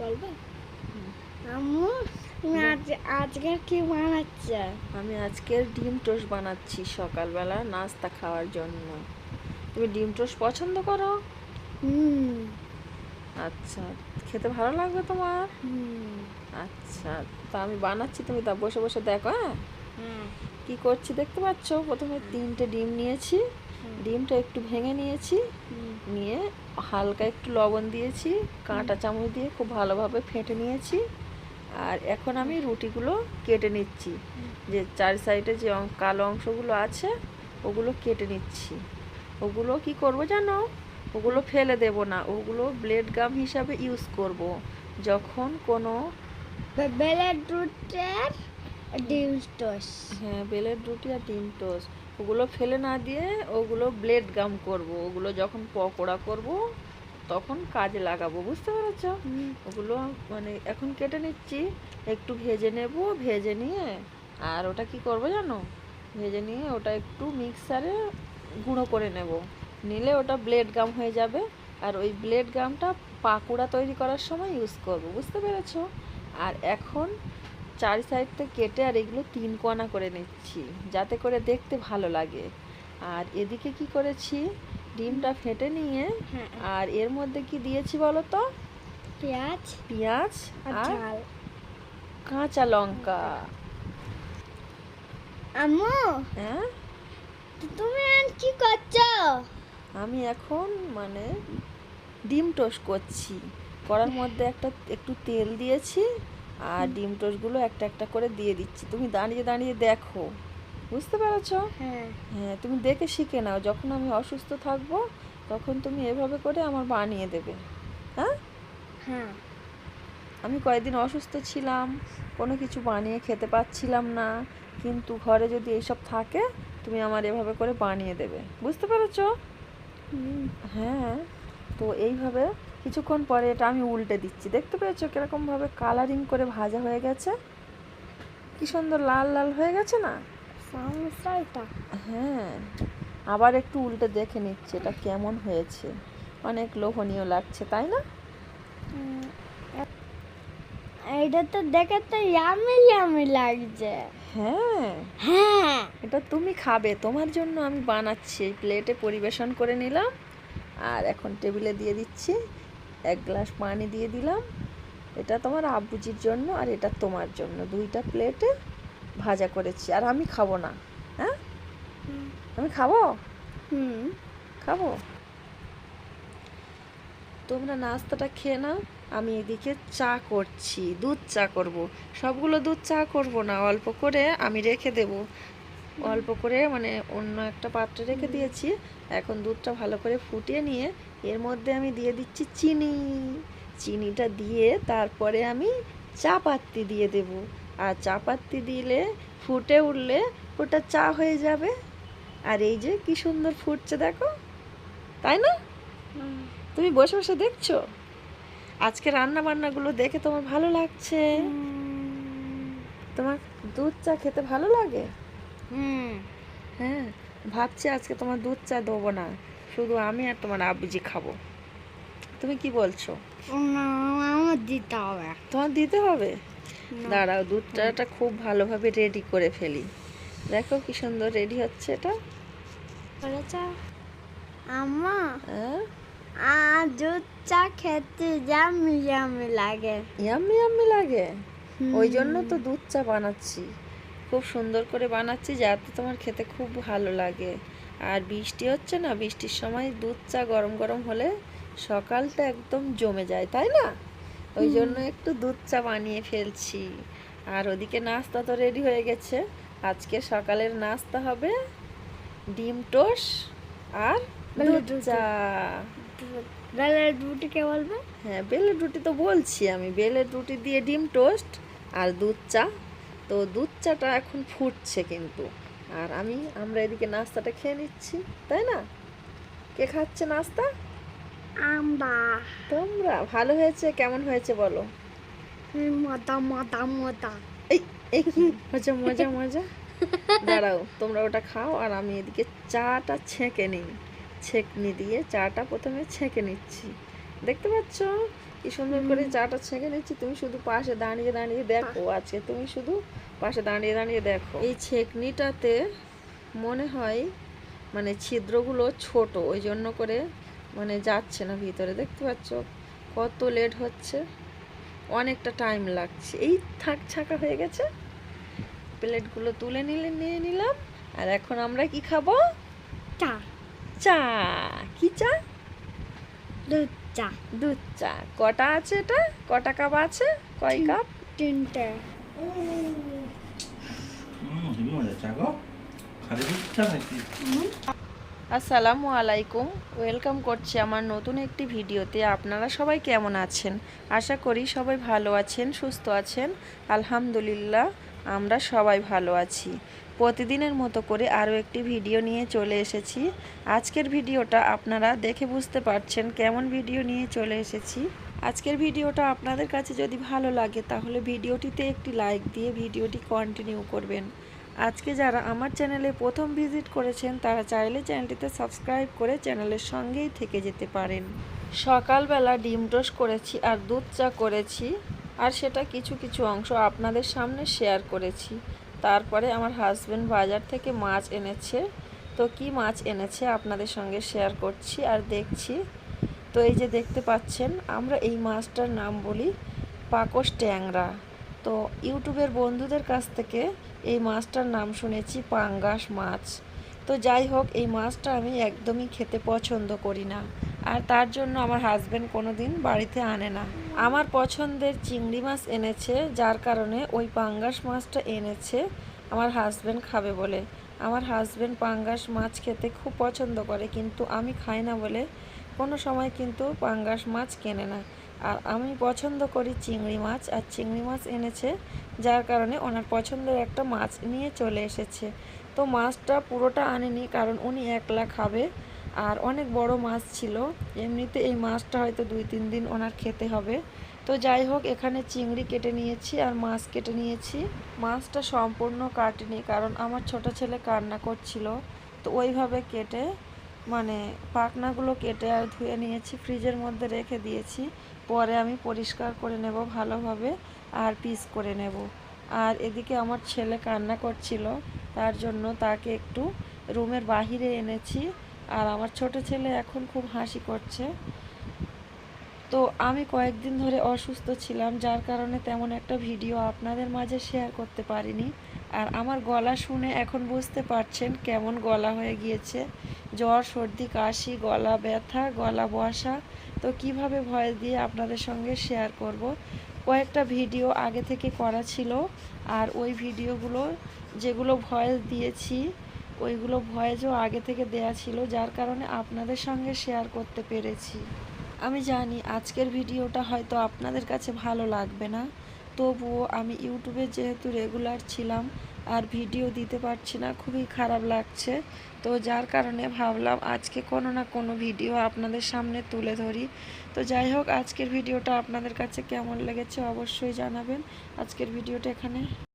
বলবে আম্মু আজ আজকে কি বানাচ্ছে? আমি আজকের ডিম টোস্ট বানাচ্ছি সকালবেলা নাস্তা খাওয়ার জন্য। তুমি ডিম টোস্ট পছন্দ করো? হুম। আচ্ছা খেতে ভালো লাগবে তোমার? আচ্ছা তা আমি বানাচ্ছি তুমি তা বসে বসে দেখো হ্যাঁ? কি করছি দেখতে পাচ্ছ? প্রথমে তিনটে ডিম নিয়েছি। ডিমটা একটু ভেঙে নিয়েছি। নিয়ে হালকা একটু লবণ দিয়েছি, কাঁটা চামচ দিয়ে খুব ভালোভাবে ফেটে নিয়েছি। আর এখন আমি রুটিগুলো কেটে নিচ্ছি। যে চার সাইডে যে কালো অংশগুলো আছে, ওগুলো কেটে নিচ্ছি। ওগুলো কি করব জানো? ওগুলো ফেলে দেব না, ওগুলো ব্লেড গাম হিসাবে ইউজ করব। যখন কোনো বেলের দুধের ডিম টোস্ট। হ্যাঁ বেলের রুটি আর ডিম টোস্ট। ওগুলো ফেলে না দিয়ে ওগুলো ব্লেড গাম করব। ওগুলো যখন পকোড়া করব তখন কাজে লাগাবো। বুঝতে পেরেছ? ওগুলো মানে এখন কেটে নিচ্ছি একটু ভেজে নেব ভেজে নিয়ে আর ওটা কি করব জানো? ভেজে নিয়ে ওটা একটু মিক্সারে গুঁড়ো করে নেব। নিলে ওটা ব্লেড গাম হয়ে যাবে আর ওই ব্লেড গামটা পাকুড়া তৈরি করার সময় ইউজ করব। বুঝতে পেরেছ? আর এখন চার সাইডটা কেটে আর এগুলো তিন কোনা করে নিচ্ছি যাতে করে দেখতে ভালো লাগে। আর এদিকে কি করেছি? ডিমটা ফেটে নিয়ে হ্যাঁ। আর এর মধ্যে কি দিয়েছি বলো তো পেঁয়াজ পেঁয়াজ আর কাঁচা লঙ্কা। আম্মু হ্যাঁ? তুমি কি করছ? আমি এখন মানে ডিম টোস্ট করছি। করার মধ্যে একটা একটু তেল দিয়েছি। আর ডিম টোস্টগুলো একটা একটা করে দিয়ে দিচ্ছি। তুমি দাঁড়িয়ে দাঁড়িয়ে দেখো। বুঝতে পেরেছ? হ্যাঁ। হ্যাঁ তুমি দেখে শিখে নাও। যখন আমি অসুস্থ থাকব তখন তুমি এভাবে করে আমার বানিয়ে দেবে। হ্যাঁ? হ্যাঁ। আমি কয়েকদিন অসুস্থ ছিলাম কোনো কিছু বানিয়ে খেতে পাচ্ছিলাম না। কিন্তু ঘরে যদি এইসব থাকে তুমি আমার এভাবে করে বানিয়ে দেবে। বুঝতে পেরেছ? হ্যাঁ তো এইভাবে কিছুক্ষণ পরে এটা আমি উল্টে দিচ্ছি। দেখতে পেয়েছ কিরকমভাবে কালারিং করে ভাজা হয়ে গেছে? কি সুন্দর লাল লাল হয়ে গেছে না? হ্যাঁ আবার একটু উল্টে দেখে নিচ্ছি এটা কেমন হয়েছে। অনেক লোভনীয় লাগছে তাই না? এইটা তো দেখে তো ইয়ামি ইয়ামি লাগছে। হ্যাঁ। হ্যাঁ। এটা তুমি খাবে তোমার জন্য আমি বানাচ্ছি। প্লেটে পরিবেশন করে নিলাম। আর এখন টেবিলে দিয়ে দিচ্ছি। এক গ্লাস পানি দিয়ে দিলাম। এটা তোমার আব্বুজির জন্য আর এটা তোমার জন্য। দুইটা প্লেটে ভাজা করেছি। আর আমি খাব না। হ্যাঁ? আমি খাব? হুম। খাব? তোমরা নাস্তাটা খেয়ে নাও। আমি এদিকে চা করছি। দুধ চা করব। সবগুলো দুধ চা করব না। অল্প করে আমি রেখে দেব। অল্প করে মানে অন্য একটা পাত্রে রেখে দিয়েছি। এখন দুধটা ভালো করে ফুটিয়ে নিয়ে এর মধ্যে আমি দিয়ে দিচ্ছি চিনি। চিনিটা দিয়ে তারপরে আমি চা পাত্তি দিয়ে দেব। আর চা পাত্তি দিলে ফুটে উঠলে ওটা চা হয়ে যাবে। আর এই যে কি সুন্দর ফুটছে দেখো তাই না? তুমি বসে বসে দেখছ? আজকে রান্না বান্নাগুলো দেখে তোমার ভালো লাগছে? তোমার দুধ চা খেতে ভালো লাগে? হ্যাঁ ভাবছি আজকে তোমার দুধ চা দেবো না। শুধু আমি আর তোমার আব্বুজি খাব। তুমি কি বলছো? আমার দিতে হবে। তোমার দিতে হবে? দাঁড়াও দুধ চাটা খুব ভালোভাবে রেডি করে ফেলি। দেখো কি সুন্দর রেডি হচ্ছে এটা। আম্মা হ্যাঁ? আর দুধ চা খেতে জামি জামি লাগে। ইয়াম্মি ইয়াম্মি লাগে? ওই জন্য তো দুধ চা বানাচ্ছি। খুব সুন্দর করে বানাচ্ছি যাতে তোমার খেতে খুব ভালো লাগে। আর বৃষ্টি হচ্ছে না বৃষ্টির সময় দুধ চা গরম গরম হলে সকালটা একদম জমে যায় তাই না? ওই জন্য একটু দুধ চা বানিয়ে ফেলছি। আর ওদিকে নাস্তা তো রেডি হয়ে গেছে। আজকে সকালের নাস্তা হবে ডিম টোস আর দুধ চা। বেলের রুটিকে বলবে? হ্যাঁ বেলের রুটি তো বলছি আমি। বেলের রুটি দিয়ে ডিম টোস্ট আর দুধ চা। তো দুধ চাটা এখন ফুটছে কিন্তু। আর আমি আমরা এদিকে নাস্তাটা খেয়ে নিচ্ছি তাই না? কে খাচ্ছে নাস্তা? আম্বা তোমরা ভালো হয়েছে? কেমন হয়েছে বলো? মতা মতা মতা এই এই কি? মজা মজা মজা? দাঁড়াও তোমরা ওটা খাও আর আমি এদিকে চাটা ছেঁকে নিই। ছেঁকনি দিয়ে চাটা প্রথমে ছেঁকে নিচ্ছি। দেখতে পাচ্ছ? কি সুন্দর করে চাটা ছেঁকে নিচ্ছি। তুমি শুধু পাশে দাঁড়িয়ে দাঁড়িয়ে দেখো আজকে। তুমি শুধু পাশে দাঁড়িয়ে দাঁড়িয়ে দেখো। এই ছেঁকনিটাতে মনে হয় মানে ছিদ্রগুলো ছোট ওই জন্য করে মানে যাচ্ছে না ভিতরে দেখতে পাচ্ছ? কত লেট হচ্ছে অনেকটা টাইম লাগছে। এই থাক ছাকা হয়ে গেছে প্লেটগুলো তুলে নিলে নিয়ে নিলাম আর এখন আমরা কি খাব? চা। চা। কি চা? দুধ চা। দুধ চা। কটা আছে এটা? কটা কাপ আছে? কয় কাপ? তিনটে। 음, আসসালামু আলাইকুম। ওয়েলকাম করছি আমার নতুন একটি ভিডিওতে। আপনারা সবাই কেমন আছেন? আশা করি সবাই ভালো আছেন, সুস্থ আছেন। আলহামদুলিল্লাহ, আমরা সবাই ভালো আছি। প্রতিদিনের মতো করে আরও একটি ভিডিও নিয়ে চলে এসেছি। আজকের ভিডিওটা আপনারা দেখে বুঝতে পারছেন কেমন ভিডিও নিয়ে চলে এসেছি। আজকের ভিডিওটা আপনাদের কাছে যদি ভালো লাগে, তাহলে ভিডিওটিতে একটি লাইক দিয়ে ভিডিওটি কন্টিনিউ করবেন। আজকে যারা আমার চ্যানেলে প্রথম ভিজিট করেছেন, তারা চাইলে চ্যানেলটিতে সাবস্ক্রাইব করে চ্যানেলের সঙ্গেই থেকে যেতে পারেন। সকালবেলা ডিম টোস্ট করেছি আর দুধ চা করেছি, আর সেটা কিছু কিছু অংশ আপনাদের সামনে শেয়ার করেছি। তারপরে আমার হাজব্যান্ড বাজার থেকে মাছ এনেছে, তো কি মাছ এনেছে আপনাদের সঙ্গে শেয়ার করছি আর দেখছি। তো এই যে দেখতে পাচ্ছেন, আমরা এই মাছটার নাম বলি পাকস ট্যাংরা। তো ইউটিউবের বন্ধুদের কাছ থেকে এই মাছটার নাম শুনেছি, পাঙ্গাস মাছ। তো যাই হোক, এই মাছটা আমি একদমই খেতে পছন্দ করি না। আর তার জন্য আমার হাজব্যান্ড কোনো দিন বাড়িতে আনে না। আমার পছন্দের চিংড়ি মাছ এনেছে, যার কারণে ওই পাঙ্গাস মাছটা এনেছে, আমার হাজব্যান্ড খাবে বলে। আমার হাজব্যান্ড পাঙ্গাস মাছ খেতে খুব পছন্দ করে, কিন্তু আমি খাই না বলে কোনো সময় কিন্তু পাঙ্গাস মাছ কেনে না। আর আমি পছন্দ করি চিংড়ি মাছ, আর চিংড়ি মাছ এনেছে যার কারণে ওনার পছন্দের একটা মাছ নিয়ে চলে এসেছে। তো মাছটা পুরোটা আনেনি কারণ উনি একলা খাবে, আর অনেক বড় মাছ ছিল। এমনিতে এই মাছটা হয়তো দুই তিন দিন ওনার খেতে হবে। তো যাই হোক, এখানে চিংড়ি কেটে নিয়েছি আর মাছ কেটে নিয়েছি। মাছটা সম্পূর্ণ কাটিনি কারণ আমার ছোট ছেলে কান্না করছিল। তো ওইভাবে কেটে মানে পাখনাগুলো কেটে আর ধুয়ে নিয়েছি, ফ্রিজের মধ্যে রেখে দিয়েছি। পরে আমি পরিষ্কার করে নেব ভালোভাবে আর পিস করে নেব। আর এদিকে আমার ছেলে কান্না করছিল, তার জন্য তাকে একটু রুমের বাহিরে এনেছি। আর আমার ছোট ছেলে এখন খুব হাসি করছে। তো আমি কয়েকদিন ধরে অসুস্থ ছিলাম, যার কারণে তেমন একটা ভিডিও আপনাদের মাঝে শেয়ার করতে পারিনি। আর আমার গলা শুনে এখন বুঝতে পারছেন কেমন গলা হয়ে গিয়েছে। জ্বর, সর্দি, কাশি, গলা ব্যথা, গলা বসা। তো কীভাবে ভয়েস দিয়ে আপনাদের সঙ্গে শেয়ার করব? কয়েকটা ভিডিও আগে থেকে করা ছিল আর ওই ভিডিওগুলো যেগুলো ভয়েস দিয়েছি, ওইগুলো ভয়েসও আগে থেকে দেয়া ছিল, যার কারণে আপনাদের সঙ্গে শেয়ার করতে পেরেছি। আমি জানি আজকের ভিডিওটা হয়তো আপনাদের কাছে ভালো লাগবে না। তবুও আমি ইউটিউবে যেহেতু রেগুলার ছিলাম আর ভিডিও দিতে পারছি না, খুবই খারাপ লাগছে। তো যার কারণে ভাবলাম আজকে কোনো না কোনো ভিডিও আপনাদের সামনে তুলে ধরি। তো যাই হোক, আজকের ভিডিওটা আপনাদের কাছে কেমন লেগেছে অবশ্যই জানাবেন। আজকের ভিডিওটা এখানে।